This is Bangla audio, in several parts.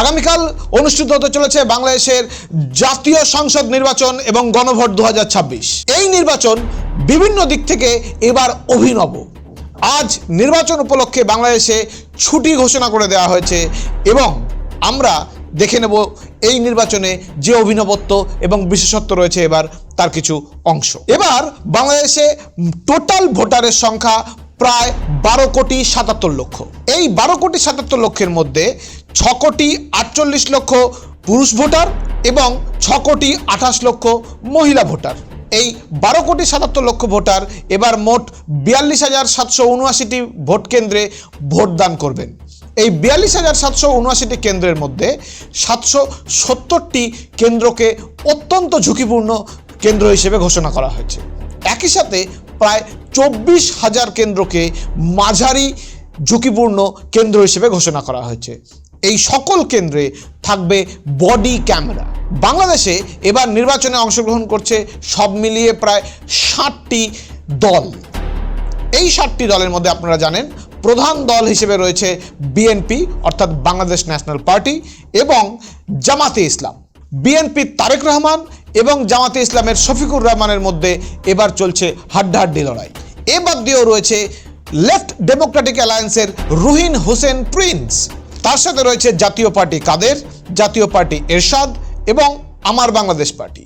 আগামীকাল অনুষ্ঠিত হতে চলেছে বাংলাদেশের জাতীয় সংসদ নির্বাচন এবং গণভোট দু হাজার ছাব্বিশ। এই নির্বাচন বিভিন্ন দিক থেকে এবার অভিনব। আজ নির্বাচন উপলক্ষে বাংলাদেশে ছুটি ঘোষণা করে দেওয়া হয়েছে এবং আমরা দেখে নেব এই নির্বাচনে যে অভিনবত্ব এবং বিশেষত্ব রয়েছে এবার তার কিছু অংশ। এবার বাংলাদেশে টোটাল ভোটারের সংখ্যা প্রায় বারো কোটি সাতাত্তর লক্ষ। এই বারো কোটি সাতাত্তর লক্ষের মধ্যে ছ কোটি আটচল্লিশ লক্ষ পুরুষ ভোটার এবং ছ কোটি আঠাশ লক্ষ মহিলা ভোটার। এই বারো কোটি সাতাত্তর লক্ষ ভোটার এবার মোট বিয়াল্লিশ হাজার সাতশো উনআশিটি ভোট কেন্দ্রে ভোটদান করবেন। এই বিয়াল্লিশ হাজার সাতশো উনআশিটি কেন্দ্রের মধ্যে সাতশো সত্তরটি কেন্দ্রকে অত্যন্ত ঝুঁকিপূর্ণ কেন্দ্র হিসেবে ঘোষণা করা হয়েছে। একই সাথে প্রায় চব্বিশ হাজার কেন্দ্রকে মাঝারি ঝুঁকিপূর্ণ কেন্দ্র হিসেবে ঘোষণা করা হয়েছে। এই সকল কেন্দ্রে থাকবে বডি ক্যামেরা। বাংলাদেশে এবার নির্বাচনে অংশগ্রহণ করছে সব মিলিয়ে প্রায় ষাটটি দল। এই সাতটি দলের মধ্যে আপনারা জানেন, প্রধান দল হিসেবে রয়েছে বিএনপি অর্থাৎ বাংলাদেশ ন্যাশনাল পার্টি, এবং জামাতে ইসলাম। বিএনপি তারেক রহমান এবং জামাতে ইসলামের শফিকুর রহমানের মধ্যে এবার চলছে হাড্ডাহাড্ডি লড়াই। এ বাদ দিয়েও রয়েছে লেফট ডেমোক্রেটিক অ্যালায়েন্সের রুহিন হোসেন প্রিন্স। তার সাথে রয়েছে জাতীয় পার্টি কাদের? জাতীয় পার্টি এরশাদ এবং আমার বাংলাদেশ পার্টি।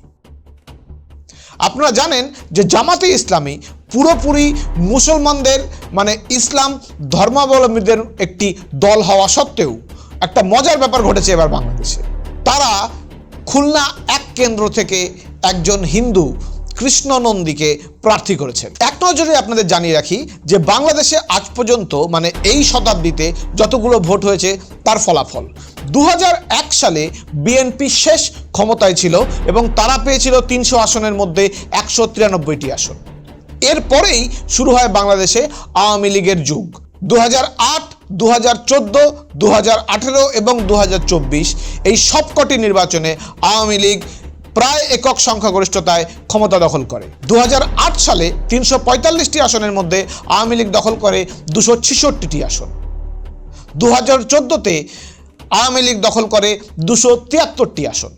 আপনারা জানেন যে জামাতে ইসলামী পুরোপুরি মুসলমানদের মানে ইসলাম ধর্মাবলম্বীদের একটি দল হওয়া সত্ত্বেও একটা মজার ব্যাপার ঘটেছে এবার বাংলাদেশে। তারা খুলনা এক কেন্দ্র থেকে একজন হিন্দু কৃষ্ণ নন্দীকে প্রার্থী করেছেন। এক নজরে আপনাদের জানিয়ে রাখি যে বাংলাদেশে আজ পর্যন্ত মানে এই শতাব্দীতে যতগুলো ভোট হয়েছে, তার ফলাফল। দু হাজার এক সালে বিএনপি শেষ ক্ষমতায় ছিল এবং তারা পেয়েছিল তিনশো আসনের মধ্যে একশো তিরানব্বইটি আসন। এরপরেই শুরু হয় বাংলাদেশে আওয়ামী লীগের যুগ। দু আট হাজার চোদ্দ দু এবং দু হাজার চব্বিশ এই সবকটি নির্বাচনে আওয়ামী লীগ প্রায় একক সংখ্যাগরিষ্ঠতায় ক্ষমতা দখল করে। দু হাজার আট সালে তিনশো আসনের মধ্যে আওয়ামী লীগ দখল করে দুশো ছিষট্টিটি আসন। দু হাজার চোদ্দোতে আওয়ামী লীগ দখল করে দুশো তিয়াত্তরটি আসন।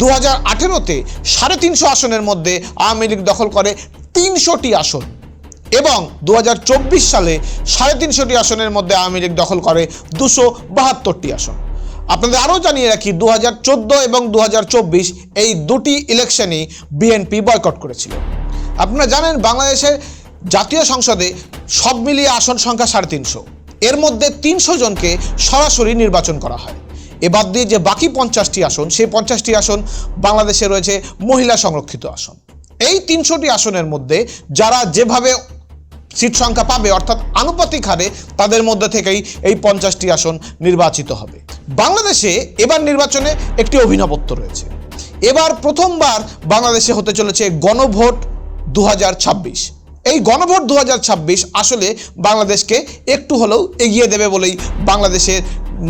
দু হাজার আঠেরোতে সাড়ে তিনশো আসনের মধ্যে আওয়ামী লীগ দখল করে তিনশোটি আসন এবং দু হাজার চব্বিশ সালে সাড়ে তিনশোটি আসনের মধ্যে আওয়ামী লীগ দখল করে দুশো বাহাত্তরটি আসন। আপনাদের আরও জানিয়ে রাখি দু হাজার চোদ্দ এবং দু হাজার চব্বিশ এই দুটি ইলেকশনই বিএনপি বয়কট করেছিল। আপনারা জানেন, বাংলাদেশের জাতীয় সংসদে সব মিলিয়ে আসন সংখ্যা সাড়ে তিনশো। এর মধ্যে তিনশো জনকে সরাসরি নির্বাচন করা হয়। এ বাদ দিয়ে যে বাকি পঞ্চাশটি আসন, সেই পঞ্চাশটি আসন বাংলাদেশে রয়েছে মহিলা সংরক্ষিত আসন। এই তিনশোটি আসনের মধ্যে যারা যেভাবে সিট সংখ্যা পাবে, অর্থাৎ আনুপাতিক হারে তাদের মধ্যে থেকেই এই পঞ্চাশটি আসন নির্বাচিত হবে। বাংলাদেশে এবার নির্বাচনে একটি অভিনবত্ব রয়েছে। এবার প্রথমবার বাংলাদেশে হতে চলেছে গণভোট দু হাজার ছাব্বিশ। এই গণভোট দু হাজার ছাব্বিশ আসলে বাংলাদেশকে একটু হলেও এগিয়ে দেবে বলেই বাংলাদেশের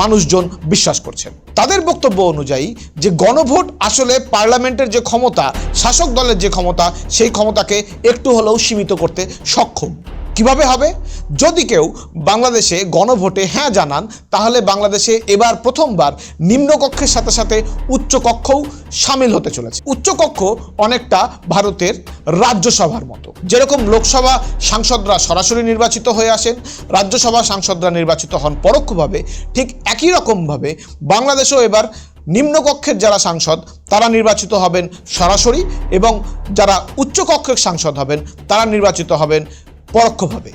মানুষজন বিশ্বাস করছেন। তাদের বক্তব্য অনুযায়ী যে গণভোট আসলে পার্লামেন্টের যে ক্ষমতা, শাসক দলের যে ক্ষমতা, সেই ক্ষমতাকে একটু হলেও সীমিত করতে সক্ষম। কীভাবে হবে? যদি কেউ বাংলাদেশে গণভোটে হ্যাঁ জানান, তাহলে বাংলাদেশে এবার প্রথমবার নিম্নকক্ষের সাথে সাথে উচ্চকক্ষও সামিল হতে চলেছে। উচ্চকক্ষ অনেকটা ভারতের রাজ্যসভার মতো। যেরকম লোকসভা সাংসদরা সরাসরি নির্বাচিত হয়ে আসেন, রাজ্যসভা সাংসদরা নির্বাচিত হন পরোক্ষভাবে, ঠিক একই রকমভাবে বাংলাদেশেও এবার নিম্নকক্ষের যারা সাংসদ, তারা নির্বাচিত হবেন সরাসরি এবং যারা উচ্চকক্ষের সাংসদ হবেন, তারা নির্বাচিত হবেন পরোক্ষভাবে।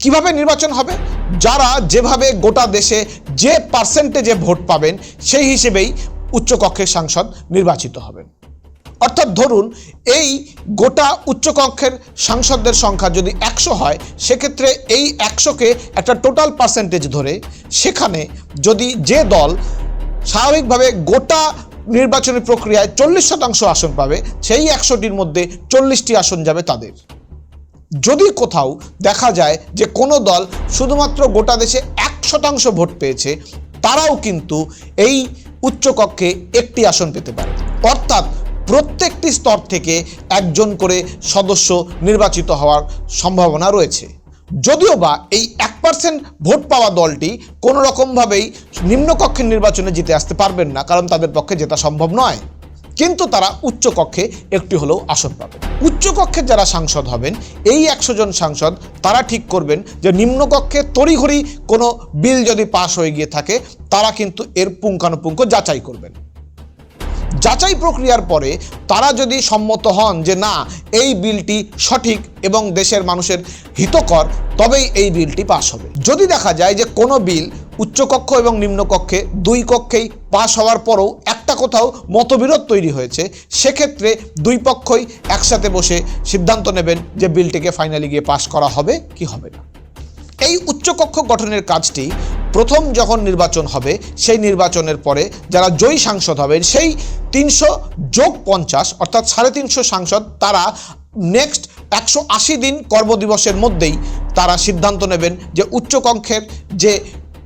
কীভাবে নির্বাচন হবে? যারা যেভাবে গোটা দেশে যে পার্সেন্টেজে ভোট পাবেন, সেই হিসেবেই উচ্চকক্ষের সাংসদ নির্বাচিত হবেন। অর্থাৎ ধরুন, এই গোটা উচ্চকক্ষের সাংসদদের সংখ্যা যদি একশো হয়, সেক্ষেত্রে এই একশোকে একটা টোটাল পার্সেন্টেজ ধরে সেখানে যদি যে দল স্বাভাবিকভাবে গোটা নির্বাচনী প্রক্রিয়ায় চল্লিশ শতাংশ আসন পাবে, সেই একশোটির মধ্যে চল্লিশটি আসন যাবে তাদের। যদি কোথাও দেখা যায় যে কোনো দল শুধুমাত্র গোটা দেশে এক শতাংশ ভোট পেয়েছে, তারাও কিন্তু এই উচ্চকক্ষে একটি আসন পেতে পারে। অর্থাৎ প্রত্যেকটি স্তর থেকে একজন করে সদস্য নির্বাচিত হওয়ার সম্ভাবনা রয়েছে। যদিও বা এই এক পার্সেন্ট ভোট পাওয়া দলটি কোনো রকমভাবেই নিম্নকক্ষের নির্বাচনে জিতে আসতে পারবেন না, কারণ তাদের পক্ষে জেতা সম্ভব নয়। কিন্তু তারা উচ্চকক্ষে একটি হলেও আসন পাবে। উচ্চ কক্ষের যারা সাংসদ হবেন, এই একশো জন সাংসদ, তারা ঠিক করবেন যে নিম্নকক্ষে তড়িঘড়ি কোনো বিল যদি পাশ হয়ে গিয়ে থাকে, তারা কিন্তু এর পুঙ্খানুপুঙ্খ যাচাই করবেন। যাচাই প্রক্রিয়ার পরে তারা যদি সম্মত হন যে না, এই বিলটি সঠিক এবং দেশের মানুষের হিতকর, তবেই এই বিলটি পাশ হবে। যদি দেখা যায় যে কোনো বিল উচ্চকক্ষ এবং নিম্নকক্ষে দুই কক্ষেই পাশ হওয়ার পরেও একটা কোথাও মতবিরোধ তৈরি হয়েছে। সেক্ষেত্রে দুই পক্ষই একসাথে বসে সিদ্ধান্ত নেবেন যে বিলটিকে ফাইনালি গিয়ে পাশ করা হবে কি হবে না। এই উচ্চকক্ষ গঠনের কাজটি প্রথম যখন নির্বাচন হবে, সেই নির্বাচনের পরে যারা জয়ী সাংসদ হবেন, সেই তিনশো যোগ পঞ্চাশ, অর্থাৎ সাড়ে তিনশো সাংসদ, তারা নেক্সট একশো আশি দিন কর্মদিবসের মধ্যেই তারা সিদ্ধান্ত নেবেন যে উচ্চকক্ষের যে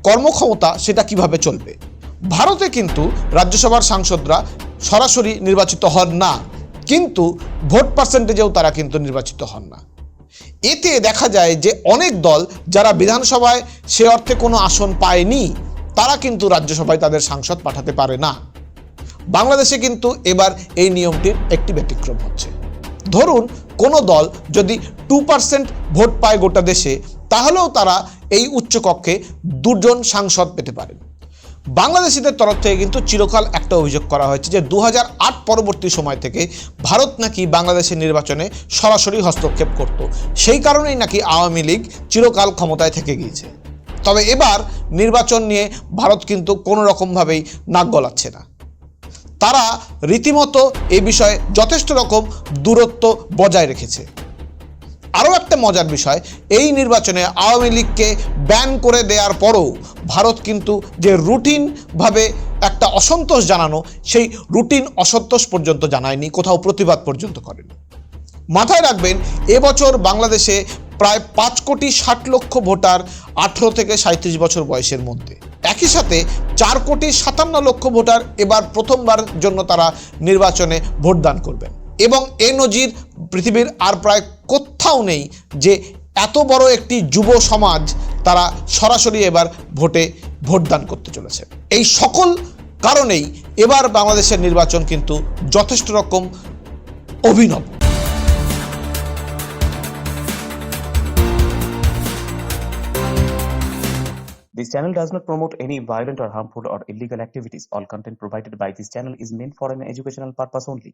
কর্মক্ষমতা সেটা কীভাবে চলবে? ভারতে কিন্তু রাজ্যসভার সাংসদরা সরাসরি নির্বাচিত হন না, কিন্তু ভোট পার্সেন্টেজেও তারা কিন্তু নির্বাচিত হন না। এতে দেখা যায় যে অনেক দল যারা বিধানসভায় সে অর্থে কোনো আসন পায়নি, তারা কিন্তু রাজ্যসভায় তাদের সাংসদ পাঠাতে পারে না। বাংলাদেশে কিন্তু এবার এই নিয়মটির একটি ব্যতিক্রম হচ্ছে। ধরুন কোনো দল যদি টু পার্সেন্ট ভোট পায় গোটা দেশে, তাহলেও তারা এই উচ্চকক্ষে দুজন সাংসদ পেতে পারেন। বাংলাদেশিদের তরফ থেকে কিন্তু চিরকাল একটা অভিযোগ করা হয়েছে যে দু হাজার আট পরবর্তী সময় থেকে ভারত নাকি বাংলাদেশের নির্বাচনে সরাসরি হস্তক্ষেপ করত। সেই কারণেই নাকি আওয়ামী লীগ চিরকাল ক্ষমতায় থেকে গিয়েছে। তবে এবার নির্বাচন নিয়ে ভারত কিন্তু কোনো রকমভাবেই নাক গলাচ্ছে না। তারা রীতিমতো এ বিষয়ে যথেষ্ট রকম দূরত্ব বজায় রেখেছে। আরও একটা মজার বিষয়, এই নির্বাচনে আওয়ামী লীগকে ব্যান করে দেওয়ার পরও ভারত কিন্তু যে রুটিনভাবে একটা অসন্তোষ জানানো, সেই রুটিন অসন্তোষ পর্যন্ত জানায়নি, কোথাও প্রতিবাদ পর্যন্ত করেনি। মাথায় রাখবেন, এবছর বাংলাদেশে প্রায় পাঁচ কোটি ষাট লক্ষ ভোটার আঠেরো থেকে সাঁত্রিশ বছর বয়সের মধ্যে। একই সাথে চার কোটি সাতান্ন লক্ষ ভোটার এবার প্রথমবার জন্য তারা নির্বাচনে ভোটদান করবেন। এবং এ নজির পৃথিবীর আর প্রায় কোথাও নেই যে এত বড় একটি যুব সমাজ তারা সরাসরি এবার ভোটে ভোটদান করতে চলেছে এই সকল কারণেই এবার বাংলাদেশের নির্বাচন কিন্তু যথেষ্ট রকম অভিনব This channel does not promote any violent or harmful or illegal activities. All content provided by this channel is meant for an educational purpose only.